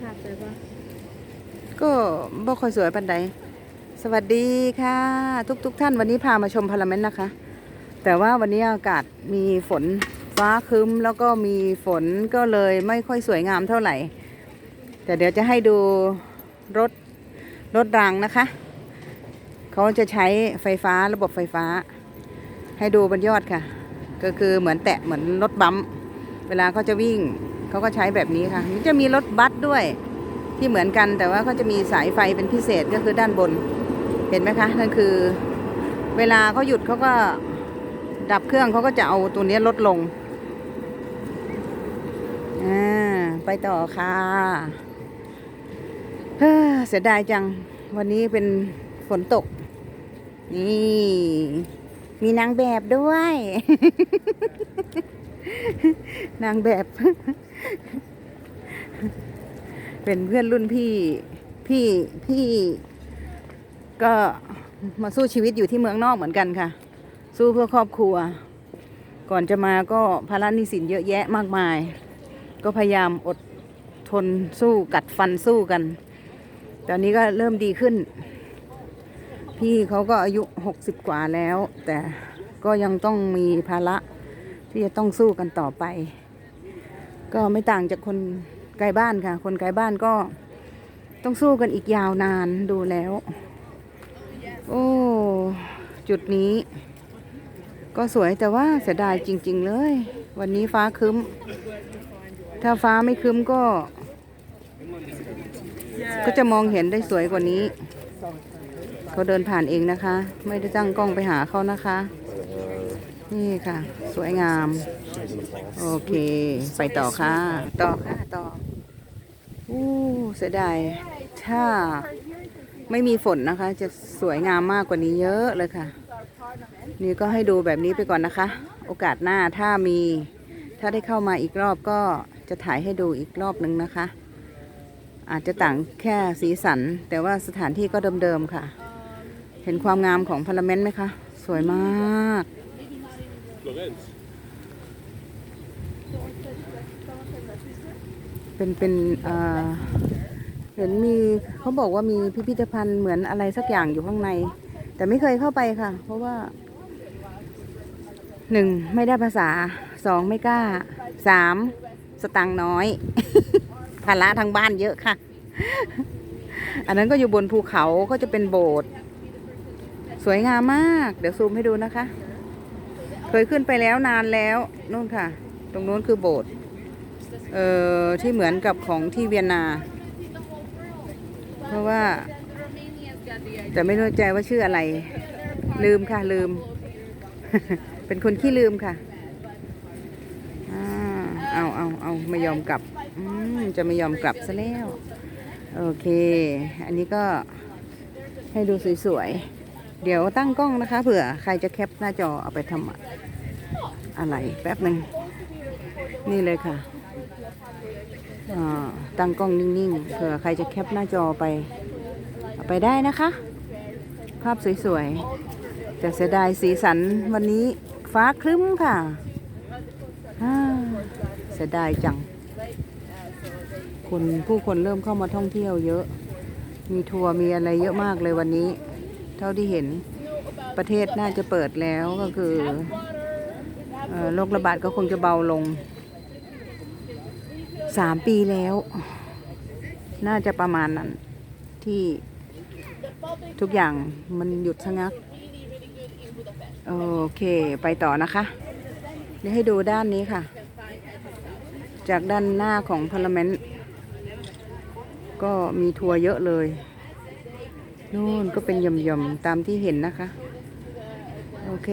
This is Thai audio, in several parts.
ภาพสวยปะก็บ่ค่อยสวยปันใดสวัสดีค่ะ ทุกๆทท่านวันนี้พามาชมพาราเมนต์นะคะ แต่ว่าวันนี้อากาศมีฝนฟ้าครึ้มแล้วก็มีฝนก็เลยไม่ค่อยสวยงามเท่าไหร่ แต่เดี๋ยวจะให้ดูรถรถรางนะคะ เขาจะใช้ไฟฟ้าระบบไฟฟ้า ให้ดูบนยอดค่ะ ก็คือเหมือนแตะเหมือนรถบัมป์เวลาเขาจะวิ่ง เขาก็ใช้แบบนี้ค่ะมันจะมีรถบัสด้วยที่เหมือนกันแต่ว่าเขาจะมีสายไฟเป็นพิเศษก็คือด้านบน เห็นไหมคะนั่นคือ เวลาเขาหยุดเขาก็ดับเครื่องเขาก็จะเอาตัวนี้ลดลงอ่าไปต่อค่ะเฮ้อเสียดายจังวันนี้เป็นฝนตก นี่ มีนางแบบด้วย นางแบบ เป็นเพื่อนรุ่นพี่ พี่ พี่ ก็มาสู้ชีวิตอยู่ที่เมืองนอกเหมือนกันค่ะ สู้เพื่อครอบครัว ก่อนจะมาก็ภาระหนี้สินเยอะแยะมากมาย ก็พยายามอดทนสู้กัดฟันสู้กัน ตอนนี้ก็เริ่มดีขึ้น พี่เขาก็อายุหกสิบกว่าแล้ว แต่ก็ยังต้องมีภาระ ที่จะต้องสู้กันต่อไป ก็ไม่ต่างจากคนไกลบ้านค่ะ คนไกลบ้านก็ต้องสู้กันอีกยาวนานดูแล้ว โอ้จุดนี้ ก็สวยแต่ว่าเสียดายจริง ๆ เลย วันนี้ฟ้าครึ้มถ้าฟ้าไม่ครึ้มก็ ก็จะมองเห็นได้สวยกว่านี้เขาเดินผ่านเองนะคะ ไม่ได้ตั้งกล้องไปหาเขานะคะ นี่ค่ะ สวยงาม โอเค ไปต่อค่ะ ต่อค่ะ ต่ออู้เสียดายถ้าไม่มีฝนนะคะ จะสวยงามมากกว่านี้เยอะเลยค่ะ นี่ก็ให้ดูแบบนี้ไปก่อนนะคะ โอกาสหน้าถ้ามี ถ้าได้เข้ามาอีกรอบก็จะถ่ายให้ดูอีกรอบนึงนะคะ อาจจะต่างแค่สีสัน แต่ว่าสถานที่ก็เดิมๆค่ะ เห็นความงามของพาราเมนต์ไหมคะ สวยมาก เป็นเป็นเอ่อเห็นมีเขาบอกว่ามีพิพิธภัณฑ์เหมือนอะไรสักอย่างอยู่ข้างใน แต่ไม่เคยเข้าไปค่ะ เพราะว่าหนึ่งไม่ได้ภาษาสองไม่กล้าสามสตังค์น้อย ภาระทางบ้านเยอะค่ะ อันนั้นก็อยู่บนภูเขาก็จะเป็นโบสถ์สวยงามมาก เดี๋ยวซูมให้ดูนะคะ เคยขึ้นไปแล้วนานแล้วนู่นค่ะ ตรงนู้นคือโบสถ์เอ่อที่เหมือนกับของที่เวียนนา เพราะว่า แต่ไม่แน่ใจว่าชื่ออะไร ลืมค่ะลืม เป็นคนขี้ลืมค่ะอ่าเอาเอาเอาไม่ยอมกลับจะไม่ยอมกลับซะแล้ว โอเค อันนี้ก็ให้ดูสวยๆ เดี๋ยวตั้งกล้องนะคะ เผื่อใครจะแคปหน้าจอเอาไปทำอะไรแป๊บหนึ่งนี่เลยค่ะตั้งกล้องนิ่งๆเผื่อใครจะแคปหน้าจอไปเอาไปได้นะคะ ภาพสวยๆแต่เสียดายสีสันวันนี้ฟ้าครึ้มค่ะเสียดายจัง คนผู้คนเริ่มเข้ามาท่องเที่ยวเยอะ มีทัวร์มีอะไรเยอะมากเลยวันนี้ เท่าที่เห็นประเทศน่าจะเปิดแล้วก็คือโรคระบาดก็คงจะเบาลงสามปีแล้ว น่าจะประมาณนั้นที่ทุกอย่างมันหยุดชะงัก โอเคไปต่อนะคะ เดี๋ยวให้ดูด้านนี้ค่ะ จากด้านหน้าของพาร์เมนต์ก็มีทัวร์เยอะเลย นู่นก็เป็นหย่อมๆตามที่เห็นนะคะ โอเค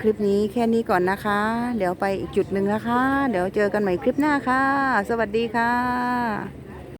คลิปนี้แค่นี้ก่อนนะคะ เดี๋ยวไปอีกจุดหนึ่งนะคะ เดี๋ยวเจอกันใหม่คลิปหน้าค่ะ สวัสดีค่ะ